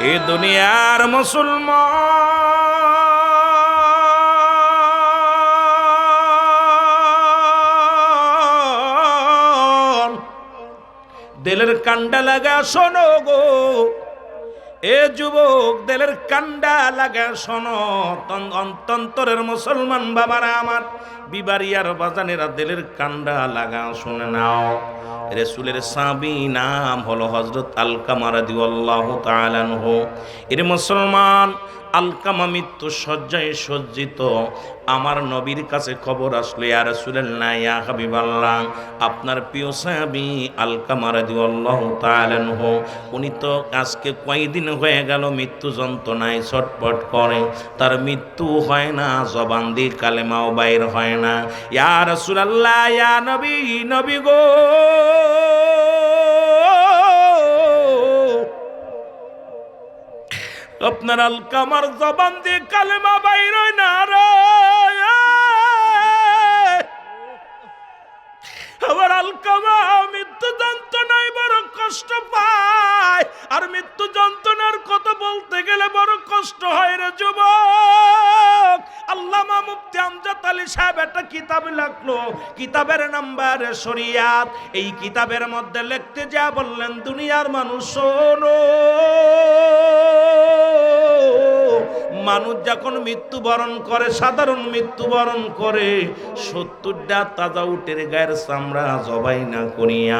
এ দুনিয়ার মুসলমান। দিলের কান্ডা লাগা শোনো গো। এ যুবক দিলের কান্ডা লাগা শোনো। তন- অন্তন্তরের মুসলমান বাবারা আমার বিবারিয়ার বাজানেরা দিলের কান্ডা লাগা শুনে নাও। রেসুলের সাবি নাম হলো হজরত আল কামার দিউল্লাহ তালানহ এর মুসলমান আলকামা মৃত্যু শয্যায় সজ্জিত। আমার নবীর কাছে খবর আসলো, ইয়া রাসূলুল্লাহ, ইয়া হাবিবাল্লাহ, আপনার প্রিয় সাহাবী আলকামা রাদিয়াল্লাহু তাআলা আনহু, উনি তো আজকে কয়দিন হয়ে গেল মৃত্যু যন্ত্রণায় ছটপট করে। তার মৃত্যু হয় না, জবান দিয়ে কালেমাও বাইর হয় না। ইয়া রাসূলুল্লাহ, ইয়া নবী নবী গো! আপনার আলকামার জবান দিয়ে কালেমা বাইর না আমার আলকামা বড় কষ্ট পায়। আর মৃত্যু যন্ত্রণার কথা বলতে গেলে বড় কষ্ট হয় রে যুবক। আল্লামা মুফতি আমজাদ আলী সাহেব একটা কিতাব লাগল কিতাবের নাম্বার শরিয়াত। এই কিতাবের মধ্যে লিখতে যা বললেন, দুনিয়ার মানুষ শোনো। মানুষ যখন মৃত্যুবরণ করে, সাধারণ মৃত্যুবরণ করে, সত্তরটা তাজা উটের গায়ের চামড়া জবাই না করিয়া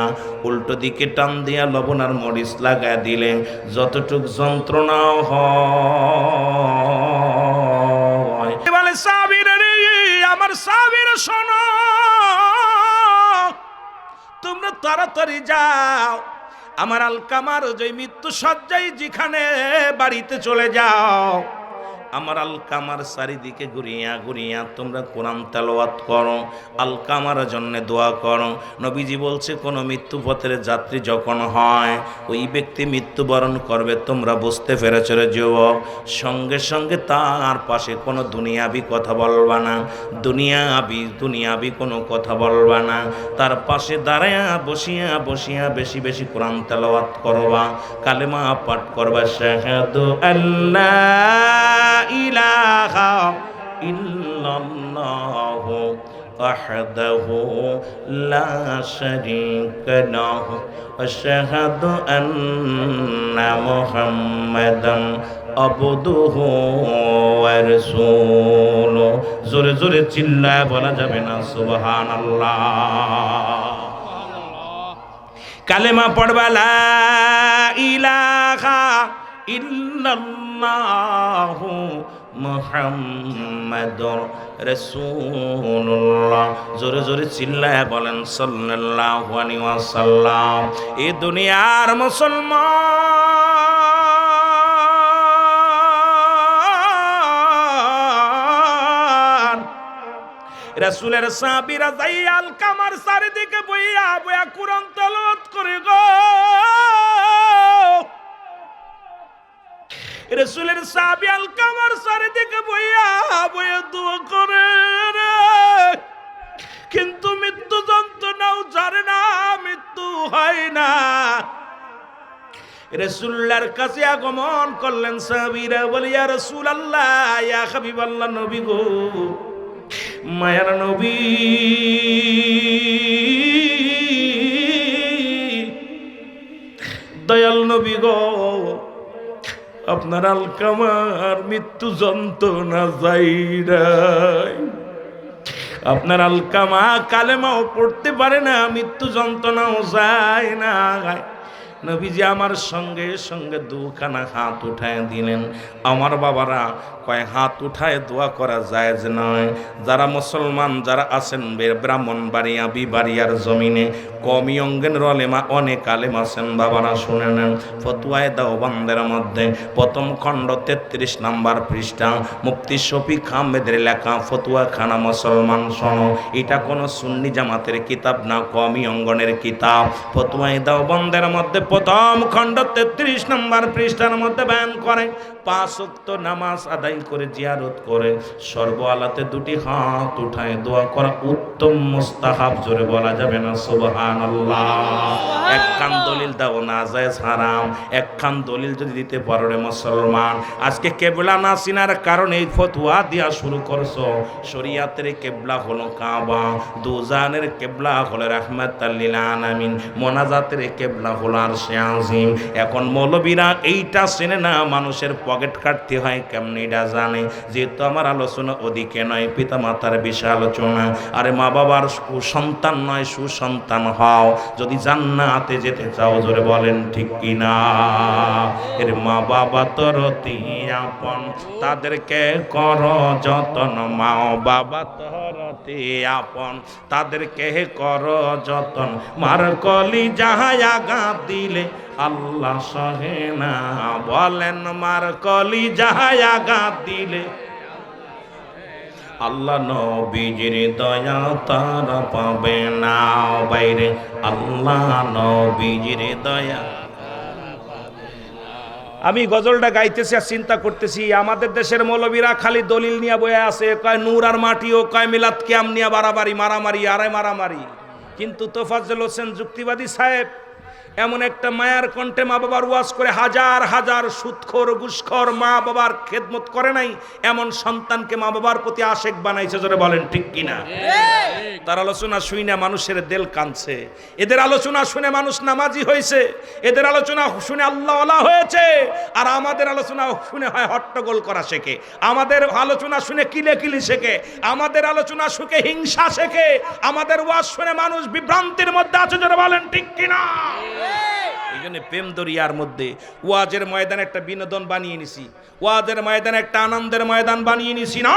উল্টো দিকে টান দিয়া লবণ আর মরিচ লাগা দিলে যতটুক যন্ত্রণা হয়। আমার সাবির শোনো। তোমরা তাড়াতাড়ি যাও। আমার আলকামার যে মৃত্যু সজ্জাই যেখানে বাড়িতে চলে যাও। আমার আলকামার চারিদিকে ঘুরিয়া ঘুরিয়া তোমরা কোরআন তেলাওয়াত করো, আলকামার জন্য দোয়া করো। নবীজি বলছে, কোনো মৃত্যু পথের যাত্রী যখন হয়, ওই ব্যক্তি মৃত্যুবরণ করবে, তোমরা বুঝতে পেরেছ রে যুবক। সঙ্গে সঙ্গে তার পাশে কোনো দুনিয়াবি কথা বলবা না, দুনিয়াবি দুনিয়াবি কোনো কথা বলবা না। তার পাশে দাঁড়ায়া, বসিয়া বসিয়া বেশি বেশি কোরআন তেলাওয়াত করবা, কালেমা পাঠ করবা, শাহাদু আল্লাহ। ইলাহা ইল্লাল্লাহ وحده لا شريك له أشهد أن محمدا عبده ورسوله জোরে জোরে চিল্লায় বলা যাবে না সুবহানাল্লাহ কালেমা পড়বা লা ইলাহা ইল্লাল্লাহু মুহাম্মাদুর রাসূলুল্লাহ। জোরে জোরে চিল্লায় বলেন, সাল্লাল্লাহু আলাইহি ওয়াসাল্লাম। এই দুনিয়ার মুসলমান। রাসূলের সাহাবীরা যাইয়াল কামার চারিদিকে বইয়া বইয়া কুরআন তেলাওয়াত করে গো। রাসূলের সাহাবী আল কামার চারিদিকে বইয়া বইয়া দোয়া করে কিন্তু মৃত্যু যন্ত্রণাও জানে না, মৃত্যু হয় না। রসুল্লার কাছে আগমন করলেন সাহাবীরা বলিয়া রসুল আল্লাহ ইয়া হাবিবাল্লাহ নবী গো, মায়ার নবী। দয়াল নবী গো আপনার আলকামার মৃত্যু যন্ত্রণা যাই নাই আপনার আলকামা কালেমাও পড়তে পারে না, মৃত্যু যন্ত্রণাও যায় না। নবীজি আমার সঙ্গে সঙ্গে দুখানা হাত উঠায় দিলেন। আমার বাবারা কয় হাত উঠায়, দোয়া করা যায় নয়। যারা মুসলমান, যারা আছেন ব্রাহ্মণ বাড়িয়া বিবাড়িয়ার জমিনে কমি অঙ্গেন রলেমা অনেক আলেম আছেন, বাবারা শুনে নেন। ফতুয়ায় দাও বান্দের মধ্যে। প্রথম খণ্ড তেত্রিশ নাম্বার পৃষ্ঠা। মুফতি শফিক আহমেদের লেখা ফতুয়া খানা মুসলমান, শোনো। এটা কোনো সুন্নি জামাতের কিতাব না কমি অঙ্গনের কিতাব। ফতুয়ায় দাও বন্দের মধ্যে প্রথম খণ্ড তেত্রিশ নাম্বার পৃষ্ঠার মধ্যে বয়ান করে, পাঁচ উক্ত নামাজ আদায় করে জিয়ারত করে সর্ব আলাতে দুটি হাত উঠায়। দোয়া করা উত্তম মুস্তাহাব জোরে বলা যাবে না সুবহানাল্লাহ। এক কান দলিল দাও না যায় হারাম। এক খান দলিল যদি দিতে পারো রে মুসলমান আজকে কেবলা না চিনার কারণে এই ফতুয়া দিয়া শুরু করছ। শরিয়াতের কেবলা হলো কাবা দুজানের কেবলা হলো রাহমাতাল্লিল আলামিন মোনাজাতের কেবলা হলো আর আজিম। এখন মৌলবীরা এইটা চেনে না মানুষের পকেট কাটতে হয় কেমনি এটা জানে, যেহেতু আমার আলোচনা ওদিকে নয় পিতা মাতার বিষয় আলোচনা আরে মা বাবার সন্তান নয়, সুসন্তান হও। যদি জান্নাতে যেতে চাও, জোরে বলেন, ঠিক কিনা? এর মা বাবা তোর আপন, তাদেরকে কর যতন মা বাবা তোর আপন, তাদেরকে কর যতন। মার কলি যাহা আঘাত দিলে আল্লাহ সহে না, বলেন মার কলি যাহাই আঘাত দিলে। আল্লাহ নবীজির দয়া তারা পাবে না, বাইরে। আল্লাহ নবীজির দয়া আমি গজলটা গাইতেছি আর চিন্তা করতেছি, আমাদের দেশের মৌলবীরা খালি দলিল নিয়ে বয়ে আছে, কয় নূর আর মাটি ও কয় মিলাত ক্যাম নিয়ে বাড়াবাড়ি, মারামারি, আরে মারামারি। কিন্তু তোফাজ্জল হোসেন যুক্তিবাদী সাহেব এমন একটা মায়ার কণ্ঠে মা বাবার ওয়াজ করে হাজার হাজার সুৎখর গুসখর মা বাবার খেদমত করে নাই এমন সন্তানকে মা বাবার প্রতি আশেক বানাইছে জোরে বলেন ঠিক কিনা? তার আলোচনা শুনে মানুষের দেল কানছে এদের আলোচনা শুনে মানুষ নামাজি হয়েছে। এদের আলোচনা শুনে আল্লাহ আল্লাহ হয়েছে। আর আমাদের আলোচনা শুনে হয় হট্টগোল করা শেখে। আমাদের আলোচনা শুনে কিলে কিলি শেখে। আমাদের আলোচনা শুনে হিংসা শেখে। আমাদের ওয়াজ শুনে মানুষ বিভ্রান্তির মধ্যে আছে যারা বলেন ঠিক কিনা? এই প্রেম দরিয়ার মধ্যে। ওয়াজের ময়দান একটা বিনোদন বানিয়ে নিছি। ওয়াজের ময়দান একটা আনন্দের ময়দান বানিয়ে নিছি না!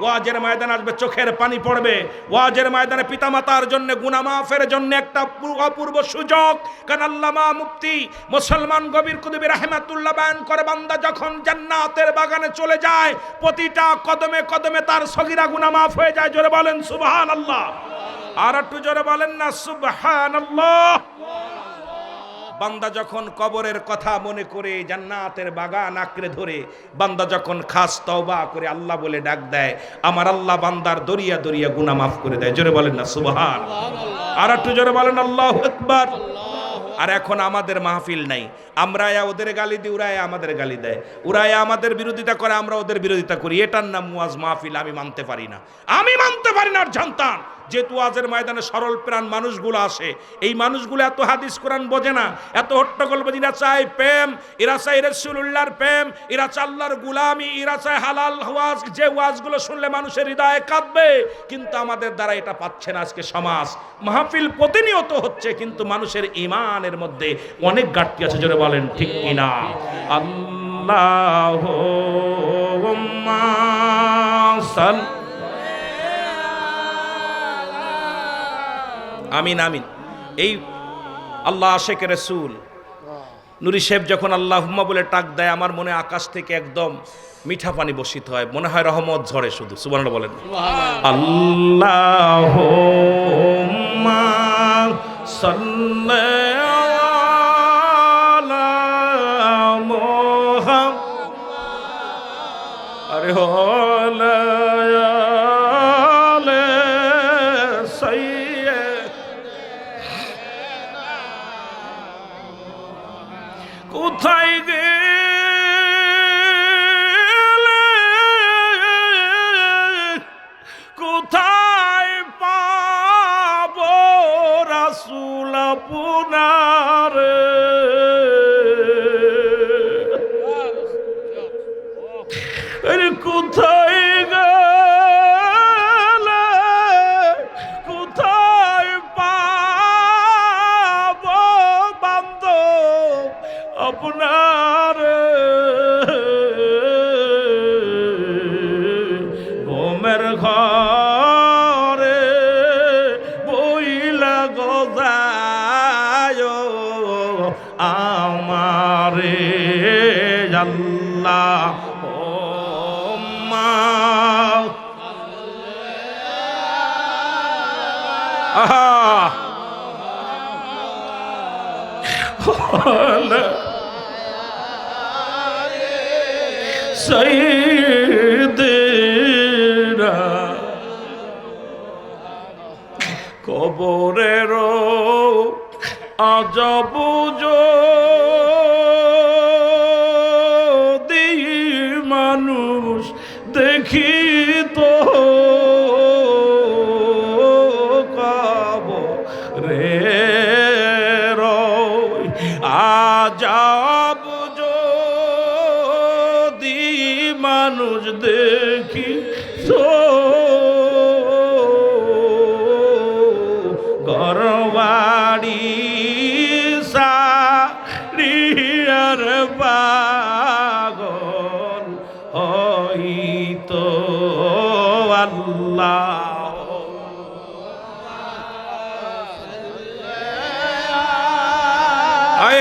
ওয়াজের ময়দান আসবে, চোখের পানি পড়বে। ওয়াজের ময়দানে পিতামাতার জন্য, গুনামাফের জন্য একটা অপূর্ব সুযোগ। কারণ আল্লামা মুফতি মুসলমান গভীর কুতুবী রাহমাতুল্লাহ বায়ান করে, বান্দা যখন জান্নাতের বাগানে চলে যায়, প্রতিটা কদমে কদমে তার সগিরা গুনামাফ হয়ে যায়। জোরে বলেন সুবহানাল্লাহ। আর একটু জোরে বলেন না, সুবহানাল্লাহ। বান্দা যখন কবরের কথা মনে করে জান্নাতের বাগান আঁকড়ে ধরে, বান্দা যখন খাস তওবা করে আল্লাহ বলে ডাক দেয়, আমার আল্লাহ বান্দার দরিয়া দরিয়া গুনা মাফ করে দেয়। জোরে বলেন না সুবহান আর একটু জোরে বলেন, আল্লাহু আকবার। আর এখন আমাদের মাহফিল নাই। আমরা ইয়া ওদের গালি দিই, ওরা আমাদের গালি দেয়। ওরা আমাদের বিরোধিতা করে, আমরা ওদের বিরোধিতা করি। এটার নাম মুয়াজ মাহফিল, আমি মানতে পারি না। আমি মানতে পারি না, আর জানতাম। যেহেতু আজের ময়দানে সরল প্রাণ মানুষগুলো আসে, এই মানুষগুলো এত হাদিস কোরআন বোঝে না, এত হট্টগোল বোঝে, এরা চায় প্রেম, এরা চায় রসুল্লাহর প্রেম, এরা চায় আল্লাহর গুলামি, এরা চায় হালাল ওয়াজ, যে ওয়াজগুলো শুনলে মানুষের হৃদয়ে কাঁদবে, কিন্তু আমাদের দ্বারা এটা পাচ্ছে না আজকে সমাজ। মাহফিল প্রতিনিয়ত হচ্ছে, কিন্তু মানুষের ইমানের মধ্যে অনেক ঘাটতি আছে, জোরে বলেন, ঠিক কিনা? আল্লাহ সাল আমিন আমিন। এই আল্লাহ আশেখ রসুল নুরি শেফ যখন আল্লাহ হুম্মা বলে টাক দেয় আমার মনে আকাশ থেকে একদম মিঠা পানি বসিত হয়। মনে হয় রহমত ঝরে শুধু। সুবর্ণ বলেন। আল্লাহ আরে হলে কবরের আজবুজ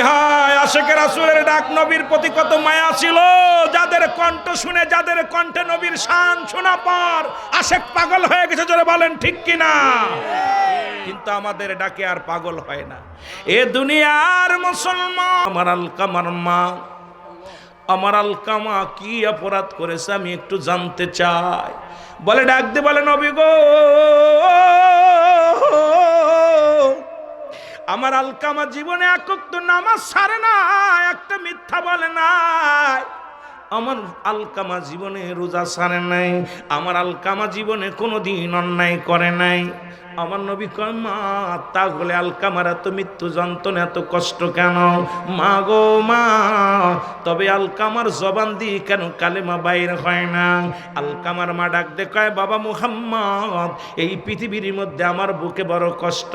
হায় প্রতি কত মায়া ছিল। যাদের কণ্ঠ শুনে, যাদের নবীর শান আশেক পাগল হয়ে গেছে, জোরে বলেন ঠিক কিনা? কিন্তু আমাদের ডাকে আর পাগল হয় না। এ দুনিয়ার মুসলমান, আমার আলকামার মা, আমার আলকামা কি অপরাধ করেছে আমি একটু জানতে চাই। বলে ডাকতে বলে নবী গো। আমার আলকামা জীবনে একত্র নামাজ সারে না, একটা মিথ্যা বলে নাই। আমার আলকামা জীবনে রোজা সারে নাই, আমার আলকামা জীবনে কোনো দিন অন্যায় করে নাই। আমার নবী কয়, মা, তাহলে আলকামার এত মৃত্যু যন্ত্রণা, এত কষ্ট কেন? মা গো, মা, তবে আলকামার জবান দিয়ে কেন কালেমা বাইর হয় না? আলকামার মা ডাক দে কয়, বাবা মুহাম্মদ, এই পৃথিবীর মধ্যে আমার বুকে বড় কষ্ট।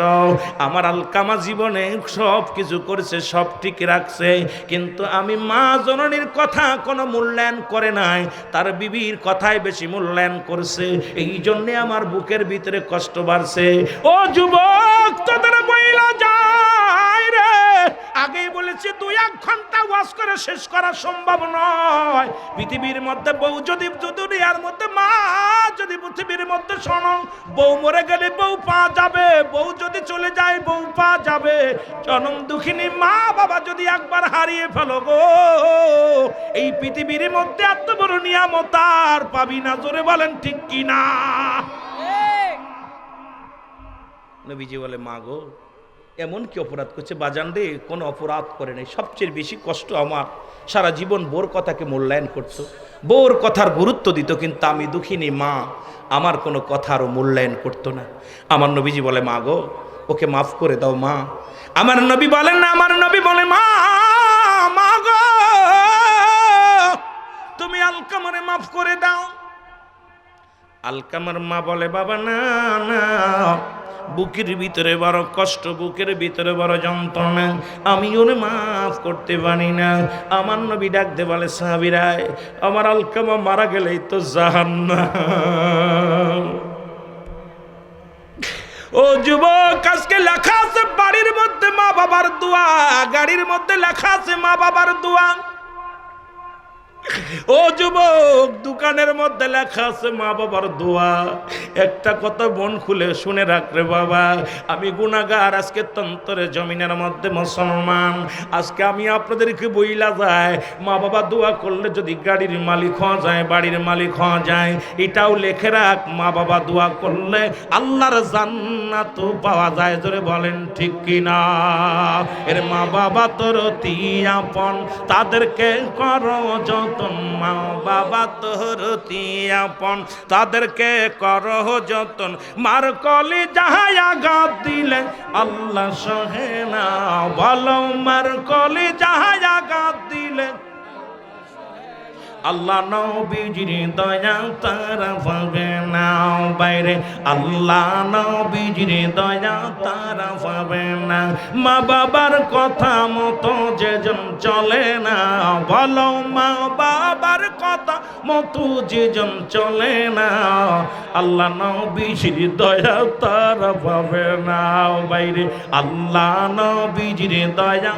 আমার আলকামা জীবনে সব কিছু করেছে, সব ঠিক রাখছে। কিন্তু আমি মা জননীর কথা কোনো মূল্যায়ন করে নাই। তার বিবির কথাই বেশি মূল্যায়ন করছে। এই জন্যে আমার বুকের ভিতরে কষ্ট বাড়ছে। ও যুবক, তোদের বইলা যায় রে। আগেই বলেছি, দুই এক ঘণ্টা ওয়াশ করে শেষ করা সম্ভব নয়। পৃথিবীর মধ্যে বউ যদি দুনিয়ার মধ্যে, মা যদি পৃথিবীর মধ্যে শোনো, বউ মরে গেলে বউ পা যাবে। বউ যদি চলে যায়, বউ পা যাবে। জনম দুঃখিনী, মা বাবা যদি একবার হারিয়ে ফেলো গো, এই পৃথিবীর মধ্যে এত বড় নিয়ামত আর পাবি না। জোরে বলেন, ঠিক কি না নবীজি বলে, মা গো, এমন কি অপরাধ করছে? বাজান রে, কোনো অপরাধ করে নাই। সবচেয়ে বেশি কষ্ট আমার। সারা জীবন বোর কথাকে মূল্যায়ন করতো বোর কথার গুরুত্ব দিত, কিন্তু আমি দুঃখিনী মা। আমার কোনো কথারও মূল্যায়ন করতো না। আমার নবীজি বলে, মা গো, ওকে মাফ করে দাও মা। আমার নবী বলেন না, আমার নবী বলে, মা মা গো, তুমি আলকামারে মাফ করে দাও। আলকামার মা বলে, বাবা, না না। বুকের ভিতরে বড় কষ্ট, বুকের ভিতরে বড় যন্ত্রণা। আমি ওরে মাফ করতে পারি না। আমার নবী ডাকতে বলে সাহাবিরায় আমার আলকামা মারা গেলেই তো জাহান্না ও যুবক, আজকে লেখা আছে বাড়ির মধ্যে মা বাবার দোয়া, গাড়ির মধ্যে লেখা আছে মা বাবার দোয়া। ও যুবক, দোকানের মধ্যে লেখা আছে মা বাবার দোয়া। একটা কথা মন খুলে শুনে রাখরে বাবা। আমি গুণাগার আজকে তন্তরে জমিনের মধ্যে মুসলমান। আজকে আমি আপনাদেরকে বইলা যায়, মা বাবা দোয়া করলে যদি গাড়ির মালিক হওয়া যায়, বাড়ির মালিক হওয়া যায়, এটাও লেখে রাখ, মা বাবা দোয়া করলে আল্লাহর জান্নাত পাওয়া যায়। জোরে বলেন, ঠিক কিনা? এর মা বাবা তোর আপন, তাদেরকে করো যতন মা বাবা তোর আপন তাদেরকে করো যতন। মার কলি যাহাই আঘাত দিলে আল্লাহ সহে না, বলো মার কলি যাহাই আঘাত দিলে আল্লাহ নবীজির দয়া তারা পাবে না বাইরে আল্লাহ নবীজির দয়া তারা পাবে না মা বাবার কথা মতো যেজন চলে না, বলো মা বাবার কথা মতো যেজন চলে না। আল্লাহ নবীজির দয়া তারা পাবে না বাইরে আল্লাহ নবীজির দয়া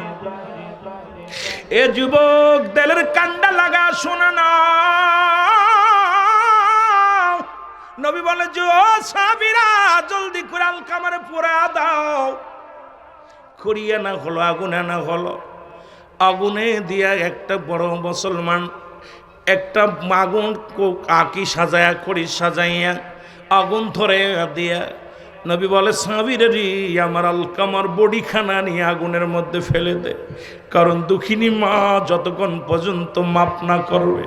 এ যুবক দেলের কান্ডা লাগা শোনা না। নবী বলে যে ও সাবিরা, জলদি করে আলকামারে পোড়া দাও। খড়িয়ে না হলো, আগুনে না হলো। আগুনে দিয়া একটা বড় মুসলমান, একটা আগুন আঁকি সাজায়া, খড়ি সাজাইয়া, আগুন ধরে দিয়া নবী বলে সাবিরেরই আমার আলকামার বডিখানা নিয়ে আগুনের মধ্যে ফেলে দে। কারণ দুঃখিনী মা যতক্ষণ পর্যন্ত মাপ না করবে,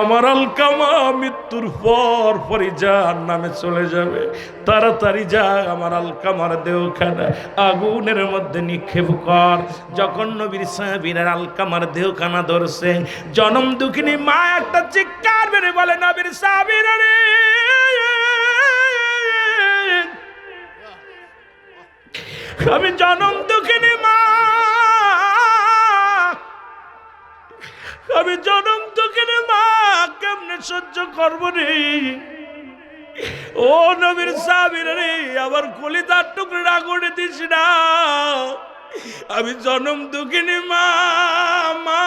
আমার আলকামা মৃত্যুর পর পরই যার নামে চলে যাবে। তাড়াতাড়ি যা, আমার আলকামার দেহখানা আগুনের মধ্যে নিক্ষেপ কর। যখন নবীর সাহাবীরা আলকামার দেহখানা ধরছে জনম দুঃখিনী মা একটা চিৎকার বেড়ে বলে, নবীর সাহাবীরা রে আমি জনম দুঃখিনী মা। আমি জনম দুঃখিনী মা, কেমনে সহ্য করব রে? ও নবীর সাবির রে, আমার কলিতার টুকরা করে দিস না। আমি জনম দুঃখিনী মা মা।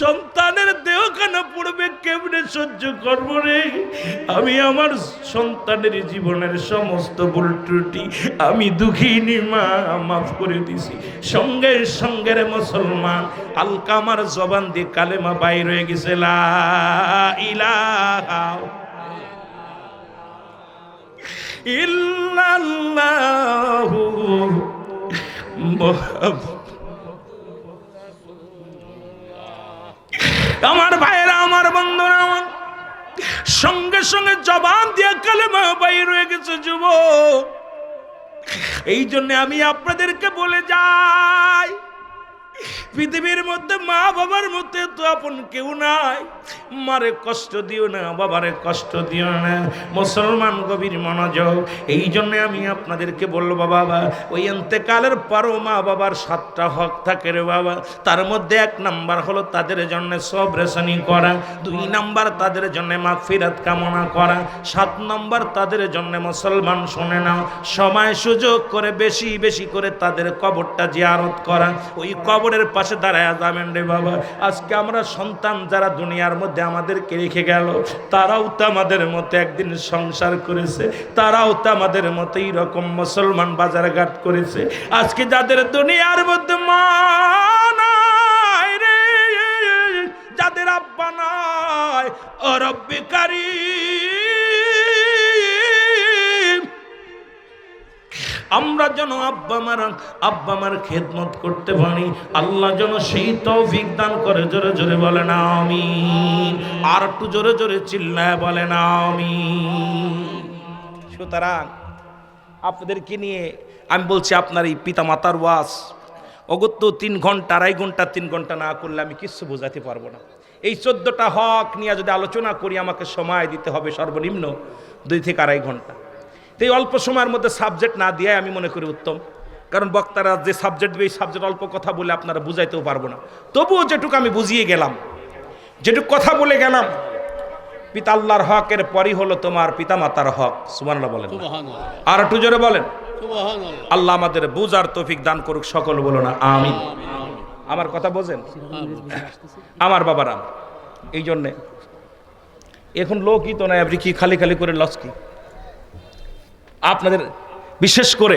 সন্তানের দেহ কেন পড়বে, কেমনে সহ্য করব রে? আমি আমার সন্তানের জীবনের সমস্ত ভুল ত্রুটি আমি দুঃখিনী, মা, মাফ করে দিছি। সঙ্গে সঙ্গে রে মুসলমান, আলকামার জবান দিয়ে কালেমা বাইর হয়ে গেছে, লা ইলাহা ইল্লাল্লাহু আমার ভাইয়েরা, আমার বন্ধুরা, আমার সঙ্গে সঙ্গে জবান দিয়ে কালেমা বাইর রয়ে গেছে যুব এই জন্য আমি আপনাদেরকে বলে যাই পৃথিবীর মধ্যে মা বাবার মধ্যে তো আপন কেউ নাই। মারে কষ্ট দিও না, বাবারে কষ্ট দিও না। মুসলমান গভীর মনোযোগ এই জন্য আমি আপনাদেরকে বলব, বাবা ওই এন্তেকালের পরও মা বাবার সাতটা হক থাকে রে বাবা। তার মধ্যে এক নাম্বার হলো তাদের জন্য সব রেশনি করা, দুই নাম্বার তাদের জন্য মা ফিরাত কামনা করা, সাত নাম্বার তাদের জন্য মুসলমান শুনে নাও সময় সুযোগ করে বেশি বেশি করে তাদের কবরটা জিয়ারত করা। ওই কবরের পাশে দাঁড়ায় যাবেন রে বাবা। আজকে আমরা সন্তান যারা দুনিয়ার মধ্যে আমাদেরকে রেখে গেল, তারাও তো আমাদের মতো একদিন সংসার করেছে, তারাও তো আমাদের মতো এইরকম মুসলমান বাজারঘাট করেছে। আজকে যাদের দুনিয়ার মধ্যে রে, যাদের আব্বা নাই, ও আমরা যেন আব্বা মার আব্বা মার খেদমত করতে পারি। আল্লাহ যেন সেই তৌফিক দান করে। জোরে জোরে বলে না আমি আর একটু জোরে জোরে চিল্লায় বলে না আমি সুতরাং আপনাদেরকে নিয়ে আমি বলছি, আপনার এই পিতা মাতার ওয়াজ, অগত্য তিন ঘণ্টা, আড়াই ঘণ্টা, তিন ঘণ্টা না করলে আমি কিচ্ছু বোঝাতে পারব না। এই চোদ্দটা হক নিয়ে যদি আলোচনা করি, আমাকে সময় দিতে হবে সর্বনিম্ন দুই থেকে আড়াই ঘণ্টা। তো এই অল্প সময়ের মধ্যে সাবজেক্ট না দিয়ে আমি মনে করি উত্তম। কারণ বক্তারা যে সাবজেক্ট দেবে এই সাবজেক্ট অল্প কথা বলে আপনারা বুঝাইতেও পারব না। তবুও যেটুকু আমি বুঝিয়ে গেলাম যেটুকু কথা বলে গেলাম পিতা আল্লাহর হকের পরই হলো তোমার পিতা মাতার হক। সুমানরা বলেন আর একটু জোরে বলেন। আল্লাহ আমাদের বুঝার তৌফিক দান করুক সকল বলো না আমি আমার কথা বোঝেন? আমার বাবারা এই জন্যে। এখন লোকই তো নাই আপনি কি খালি খালি করে লস কি? আপনাদের বিশেষ করে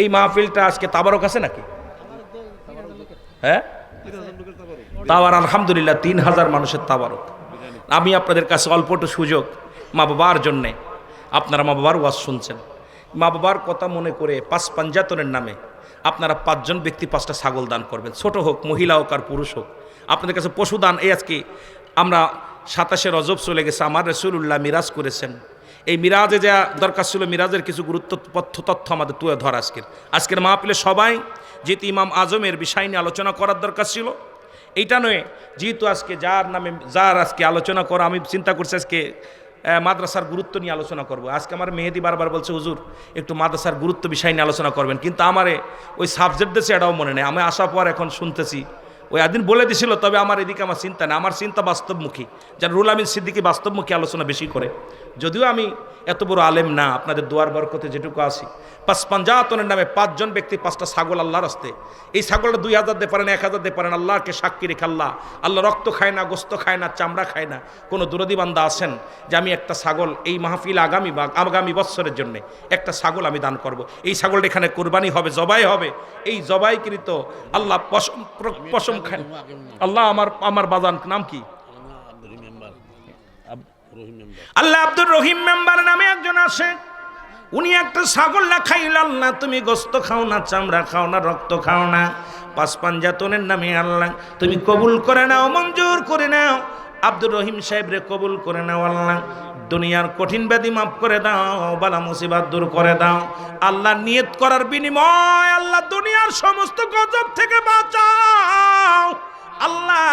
এই মাহফিলটা আজকে তাবারক আছে নাকি? হ্যাঁ? তাওয়ার আলহামদুলিল্লাহ তিন হাজার মানুষের তাবারক। আমি আপনাদের কাছে অল্প একটু সুযোগ মা বাবার জন্যে। আপনারা মা বাবার ওয়াজ শুনছেন। মা বাবার কথা মনে করে পাঁচ পাঞ্জাতনের নামে আপনারা পাঁচজন ব্যক্তি পাঁচটা ছাগল দান করবেন। ছোট হোক, মহিলা হোক আর পুরুষ হোক। আপনাদের কাছে পশু দান এই আজকে আমরা সাতাশে রজব চলে গেছে। আমার রসুল্লাহ মিরাজ করেছেন। এই মিরাজে যা দরকার ছিল, মিরাজের কিছু গুরুত্ব তথ্য আমাদের তুলে ধর আজকের। আজকের মাহফিলে সবাই যেহেতু ইমাম আজমের বিষয় নিয়ে আলোচনা করার দরকার ছিল, এইটা নয়, যেহেতু আজকে যার নামে, যার আজকে আলোচনা করা, আমি চিন্তা করছি আজকে মাদ্রাসার গুরুত্ব নিয়ে আলোচনা করব। আজকে আমার মেহেদি বারবার বলছে, হুজুর, একটু মাদ্রাসার গুরুত্ব বিষয় নিয়ে আলোচনা করবেন। কিন্তু আমারে ওই সাবজেক্ট দেশে এটাও মনে নেই। আমি আসার পর এখন শুনতেছি ওই একদিন বলে দিছিল, তবে আমার এদিকে আমার চিন্তা নেই। আমার চিন্তা বাস্তবমুখী। যেন রুল আমিন সিদ্দিকি বাস্তবমুখী আলোচনা বেশি করে। যদিও আমি এত বড় আলেম না, আপনাদের দুয়ার বরকতে যেটুকু আসি পাঁচ পাঞ্জাতনের নামে পাঁচজন ব্যক্তি, পাঁচটা ছাগল আল্লাহর আসতে এই ছাগলটা দুই হাজার দিয়ে পারেন, এক হাজার দিয়ে পারেন আল্লাহকে সাক্ষী রেখে আল্লাহ। আল্লাহ রক্ত খায় না, গোস্ত খায় না, চামড়া খায় না। কোনো দুরদি বান্দা আছেন যে আমি একটা ছাগল এই মাহফিল আগামী বা আগামী বৎসরের জন্য একটা ছাগল আমি দান করব। এই ছাগলটা এখানে কোরবানি হবে, জবাই হবে। এই জবাইকৃত আল্লাহ পশম পশম খায় আল্লাহ আমার আমার বাজান নাম কি? আল্লাহ আব্দুর রহিম মেম্বার নামে একজন আসে উনি একটা ছাগল না খাইল না তুমি গোস্ত খাও না, চামড়া খাও না, রক্ত খাও না। পাঁচ পাঞ্জাতনের নামে আল্লাহ, তুমি কবুল করে নাও, মঞ্জুর করে নাও। আব্দুর রহিম সাহেব রে কবুল করে নাও আল্লাহ দুনিয়ার কঠিন ব্যাধি মাফ করে দাও, বালা মুসিবাত দূর করে দাও। আল্লাহ নিয়ত করার বিনিময় আল্লাহ দুনিয়ার সমস্ত গজব থেকে বাঁচাও। আল্লাহ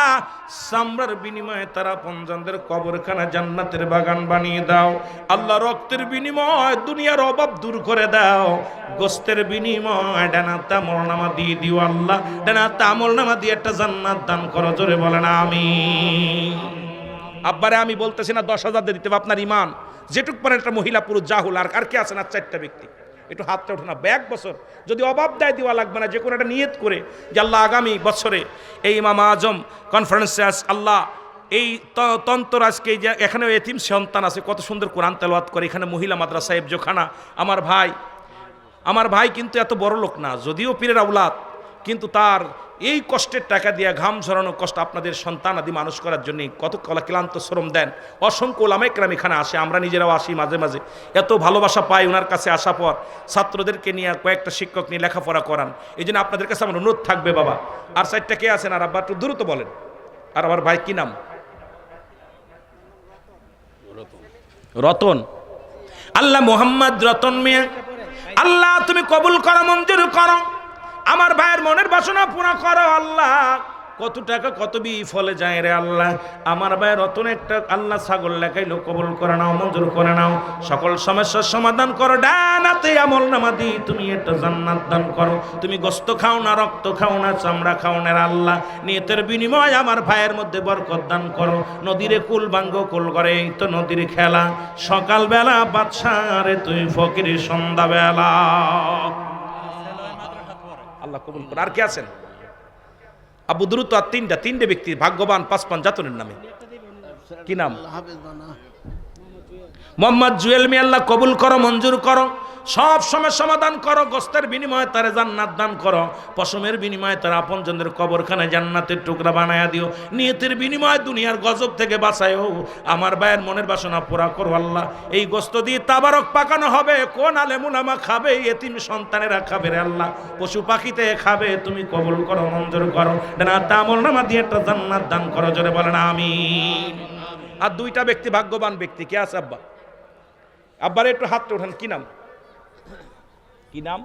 সামরার বিনিময়ে তারা পঞ্জনদের কবরখানা জান্নাতের বাগান বানিয়ে দাও। আল্লাহ রক্তের বিনিময় দুনিয়ার অভাব দূর করে দাও। গোস্তের বিনিময় ডানা তামল নামা দিয়ে দিও আল্লাহ। ডানা তামল নামা দিয়ে একটা জান্নাত দান করো, জোরে বলেন আমি আব্বারে, আমি বলতেছি না দশ হাজার দিতে আপনার ইমান। যেটুক পারেন একটা মহিলা, পুরুষ, জাহুল, আর আর কে আছেন আর চারটা ব্যক্তি? একটু হাতটা ওঠে না এক বছর যদি অভাব দেয় দেওয়া লাগবে না যে কোনো একটা নিয়ত করে যে আল্লাহ আগামী বছরে এই ইমাম আজম কনফারেন্সে আস আল্লাহ এই তন্ত্র আজকে যে এখানে এতিম সন্তান আছে, কত সুন্দর কোরআন তেলাওয়াত করে, এখানে মহিলা মাদ্রাসা জোখানা। আমার ভাই আমার ভাই কিন্তু এত বড় লোক না, যদিও পীরের আউলাদ কিন্তু তার এই কষ্টের টাকা দিয়ে ঘাম ঝরানো কষ্ট আপনাদের সন্তান আদি মানুষ করার জন্য কত কলা ক্লান্ত শ্রম দেন। অসংখ্য ওলামাইকরাম এখানে আসে, আমরা নিজেরাও আসি মাঝে মাঝে। এত ভালোবাসা পাই ওনার কাছে আসা পর, ছাত্রদেরকে নিয়ে কয়েকটা শিক্ষক নিয়ে লেখাপড়া করান। এই জন্য আপনাদের কাছে আমার অনুরোধ থাকবে বাবা। আর সাইডটা কে আছেন? আর আব্বা, একটু দ্রুত বলেন। আর আমার ভাই কি নাম? রতন। আল্লাহ মোহাম্মদ রতন মিয়া। আল্লাহ তুমি কবুল করো, মঞ্জুর করো। আমার ভাইয়ের মনের বাসনা পুরা করো আল্লাহ। কত টাকা, কত বি ফলে যায় রে আল্লাহ। আমার ভাইয়ের রতন একটা, আল্লাহ ছাগল লেখাইলো, কবুল করে নাও, মঞ্জুর করে নাও। সকল সমস্যার সমাধান করো। ডানাতে আমল নামা দি তুমি একটা জান্নাত দান করো। তুমি গোস্ত খাও না, রক্ত খাও না, চামড়া খাও না রে আল্লাহ। নিয়তের বিনিময় আমার ভাইয়ের মধ্যে বরকত দান করো। নদীরে কুল বাঙ্গ কুল করে এই তো নদীর খেলা। সকালবেলা বাদশারে তুই ফকির সন্ধ্যাবেলা। আল্লাহ কবুল করে আর কে আছেন? আবু দ্রুত আর তিনটা তিনটে ব্যক্তি ভাগ্যবান পাঁচপান জাতনের নামে। কি নাম? মোহাম্মদ জুয়েল মি আল্লাহ কবুল করো মঞ্জুর করো। সব সময় সমাধান করো, গোস্তের বিনিময়ে তারে জান্নাত দান করো। পশমের বিনিময়ে তার আপনজনদের কবরখানে জান্নাতের টুকরা বানায়া দিও। নিয়তের বিনিময়ে দুনিয়ার গজব থেকে বাঁচায়ও। আমার ভাইয়ের মনের বাসনা পুরা করো আল্লাহ। এই গোস্ত দিয়ে তাবারক পাকানো হবে। কোন আলেমুলামা খাবে? এতিম সন্তানেরা খাবে রে আল্লাহ। পশু পাখিতে খাবে। তুমি কবুল করো, মঞ্জুর করো। না তামল নামা দিয়ে একটা জান্নাত দান করো, জোরে বলেন আমি আর দুইটা ব্যক্তি ভাগ্যবান ব্যক্তি। কে আছে আব্বা? আব্বার একটু হাতটা ওঠান, কি নাম? কি নাম?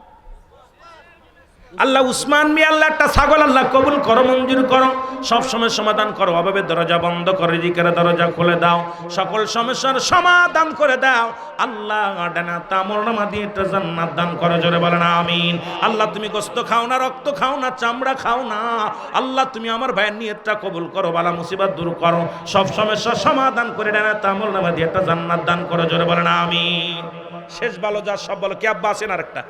আল্লাহ উসমান মি আল্লাহ একটা ছাগল, আল্লাহ কবুল করো, মঞ্জুর করো। সব সময় সমাধান করো, অভাবে দরজা বন্ধ করে, রিজিকের দরজা খুলে দাও। সকল সমস্যার সমাধান করে দাও। আল্লাহ ডানা তামল নামা দিয়ে একটা জান্নাত দান করো, জোরে বলে না আমিন। আল্লাহ তুমি গোস্ত খাও না, রক্ত খাও না, চামড়া খাও না। আল্লাহ তুমি আমার ভাইয়ের নিয়তটা কবুল করো, বালা মুসিবত দূর করো। সব সমস্যার সমাধান করে ডানা তামল নামা দিয়ে একটা জান্নাত দান করো, জোরে বলে না আমিন। শেষ ভালো, যা সব বলো, কে আব্বা আছেন আরেকটা?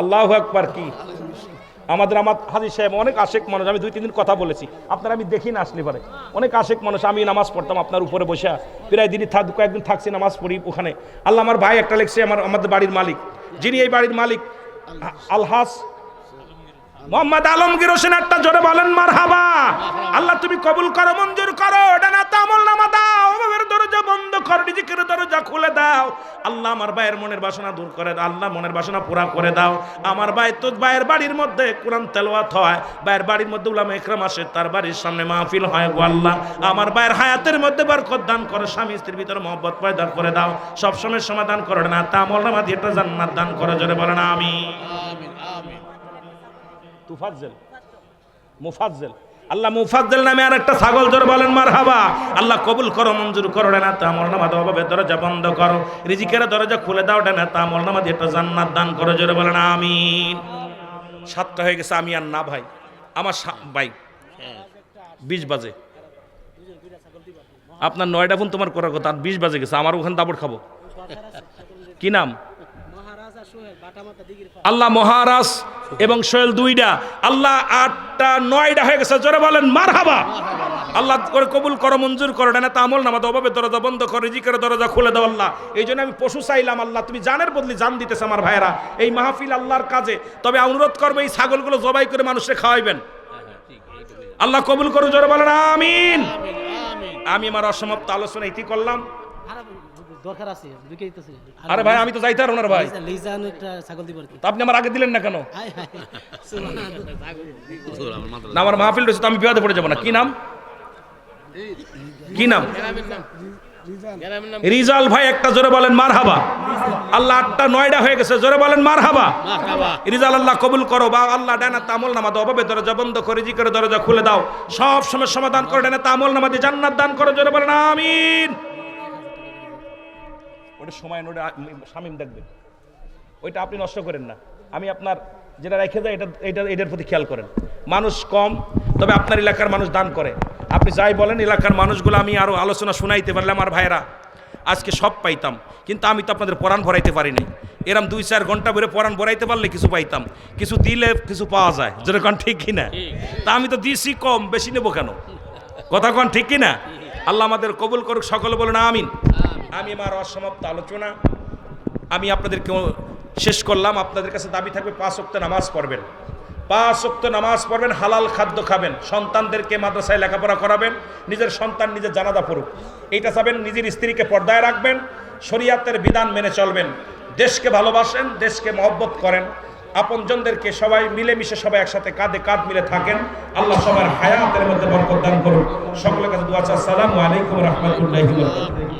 আল্লাহ একবার কি? আমাদের আমার হাজির সাহেব অনেক আশেক মানুষ, আমি দুই, তিন দিন কথা বলেছি। আপনার আমি দেখি না আসলে পারে। অনেক আশেক মানুষ, আমি নামাজ পড়তাম আপনার উপরে বসে। প্রায় দিনই থাক, কয়েকদিন থাকছি নামাজ পড়ি ওখানে। আল্লাহ আমার ভাই একটা লেখছে, আমার, আমাদের বাড়ির মালিক। যিনি এই বাড়ির মালিক, আলহাস মোহাম্মদ আলমগীর হোসেন একটা জোরে বলেন মার হাবা আল্লাহ তুমি কবুল করো, মঞ্জুর করো। ডানা তামল নামা দাও। দরজা বন্ধ করো রিজিকের দরজা খুলে দাও। আল্লাহ আমার ভাইয়ের মনের বাসনা দূর করে দাও আল্লাহ মনের বাসনা পুরা করে দাও। আমার ভাই তো ভাইয়ের বাড়ির মধ্যে কোরআন তেলাওয়াত হয় ভাইয়ের বাড়ির মধ্যে উলামা একরাম আসে তার বাড়ির সামনে মাহফিল হয় গো আল্লাহ। আমার ভাইয়ের হায়াতের মধ্যে বরকত দান করো স্বামী স্ত্রীর ভিতরে মহব্বত পয়দা করে দাও। সব সময় সমাধান করো না তামল নামা দিয়ে একটা জান্নাত দান করো জোরে বলে না আমি তুফাজ্জেল মুফাজ্জেল। আল্লাহ মুফাজ্জেল নামে আর একটা ছাগল জোর বলেন মার হাবা আল্লাহ কবুল করো, মঞ্জুর করো না তা আমল নামা দাও বাবা দরজা বন্ধ করো। রিজিকের দরজা খুলে দাও না তা আমল নামা দিয়ে একটা জান্নাত দান করো, জোরে বলেন, আমিন। সাতটা হয়ে গেছে, আমি আর না ভাই, আমার ভাই, বিশ বাজে। আপনার নয়টা ফোন তোমার করার কথা, আর বিশ বাজে গেছে, আমার ওখানে দাবড় খাব। কি নাম? আল্লাহ মহারাজ এবং সোহেল দুইটা আল্লাহ আটটা নয়টা হয়ে গেছে। জোরে বলেন মার হাবা আল্লাহ করে কবুল করো মঞ্জুর করো না তা আমল নামা অভাবে দরজা বন্ধ করো রিজিকের দরজা খুলে দাও আল্লাহ। এই জন্য আমি পশু চাইলাম আল্লাহ তুমি জানের বদলি জান দিতেছে আমার ভাইয়েরা। এই মাহফিল আল্লাহর কাজে। তবে অনুরোধ করব এই ছাগলগুলো জবাই করে মানুষকে খাওয়াইবেন। আল্লাহ কবুল করো জোরে বলেন আমিন। আমি আমার অসমাপ্ত আলোচনা ইতি করলাম। দরকার আছে আরে ভাই আমি তো যাইতে পারব না ভাই। লিজান একটা ছাগল দিব আর কি। তা আপনি আমার আগে দিলেন না কেন। না আমার মাহফিল রয়েছে তো আমি বিবাদে পড়ে যাব না। কি নাম? কি নাম? রিজাল ভাই একটা জোরে বলেন মার হাবা আল্লাহ আটটা নয়টা হয়ে গেছে জোরে বলেন মার হাবা রিজাল আল্লাহ কবুল করো বা আল্লাহ ডানা তামল নামা দাও অভাবে দরজা বন্ধ করে জি করে দরজা খুলে দাও। সব সময় সমাধান করে ডানা তামল নামা দিয়ে জান্নাত দান করো জোরে বলেন আমিন। ওটা সময় ওটা শামিম দেখবেন। ওইটা আপনি নষ্ট করেন না। আমি আপনার যেটা রেখে যায় এটা এটা এটার প্রতি খেয়াল করেন। মানুষ কম, তবে আপনার এলাকার মানুষ দান করে। আপনি যাই বলেন, এলাকার মানুষগুলো আমি আরও আলোচনা শোনাইতে পারলাম আমার ভাইরা আজকে সব পাইতাম। কিন্তু আমি তো আপনাদের পরাণ ভরাইতে পারিনি এরম দুই চার ঘণ্টা ধরে পরাণ ভরাইতে পারলে কিছু পাইতাম। কিছু দিলে কিছু পাওয়া যায়। যেরকম ঠিক কিনা? তা আমি তো দিছি কম, বেশি নেব কেন? কথা কন ঠিক কিনা? আল্লাহ আমাদের কবুল করুক, সকলে বলুন, আমিন। আমি আমার অসমাপ্ত আলোচনা, আমি আপনাদেরকে শেষ করলাম। আপনাদের কাছে দাবি থাকবে, পাঁচ অক্ত নামাজ পড়বেন। পাঁচ অক্ত নামাজ পড়বেন, হালাল খাদ্য খাবেন। সন্তানদেরকে মাদ্রাসায় লেখাপড়া করাবেন, নিজের সন্তান নিজের জানাদা পড়ুক। এইটা চাবেন, নিজের স্ত্রীকে পর্দায় রাখবেন, শরিয়াতের বিধান মেনে চলবেন। দেশকে ভালোবাসেন, দেশকে মহব্বত করেন। আপনজনদেরকে সবাই মিলেমিশে সবাই একসাথে কাঁধে কাঁধ মিলে থাকেন। আল্লাহ সবার হায়াতের মধ্যে বরকত দান করুন। সকলের কাছে দোয়া আসসালামু আলাইকুম রহমতুল্লাহি